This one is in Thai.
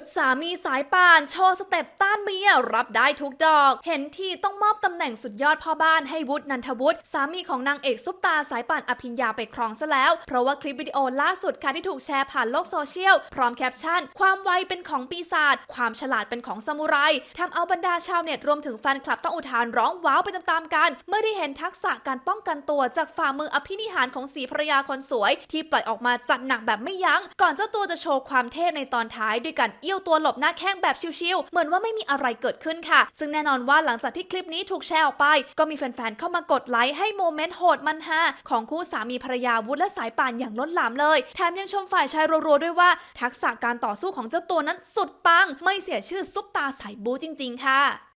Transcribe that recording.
ธสามีสายป่านโชว์สเต็ปต้านเมียรับได้ทุกดอก เห็นทีต้องมอบตำแหน่งสุดยอดพ่อบ้านให้วุฒินันทวุฒิสามีของนางเอกซุปตาสายป่านอภิญญาไปครองซะแล้ว เพราะว่าคลิปวิดีโอล่าสุดค่ะที่ถูกแชร์ผ่านโลกโซเชียล พร้อมแคปชั่น ความไวเป็นของปีศาจความฉลาดเป็นของซามูไรทำเอาบรรดาชาวเน็ตรวมถึงแฟนคลับต้องอุทานร้องว้าวไปตามๆกัน เมื่อได้เห็นทักษะการป้องกันตัวจากฝ่ามืออภินิหารของสีภรรยาคนสวย ที่ปล่อยออกมาจัดหนักแบบไม่ยัง้งก่อนเจ้าตัวจะโชว์ความเท่ในตอนท้ายด้วยการเอี้ยวตัวหลบหน้าแข้งแบบชิวๆเหมือนว่าไม่มีอะไรเกิดขึ้นค่ะ ซึ่งแน่นอนว่าหลังจากที่คลิปนี้ถูกแชร์ออกไป ก็มีแฟนๆเข้ามากดไลค์ให้โมเมนต์โหดมันฮาของคู่สามีภรรยาวุฒิและสายป่านอย่างล้นหลามเลย แถมยังชมฝ่ายชายรัวๆด้วยว่า ทักษะการต่อสู้ของเจ้าตัวนั้นสุดปัง ไม่เสียชื่อซุปตาสายบู๊จริง ๆ ค่ะ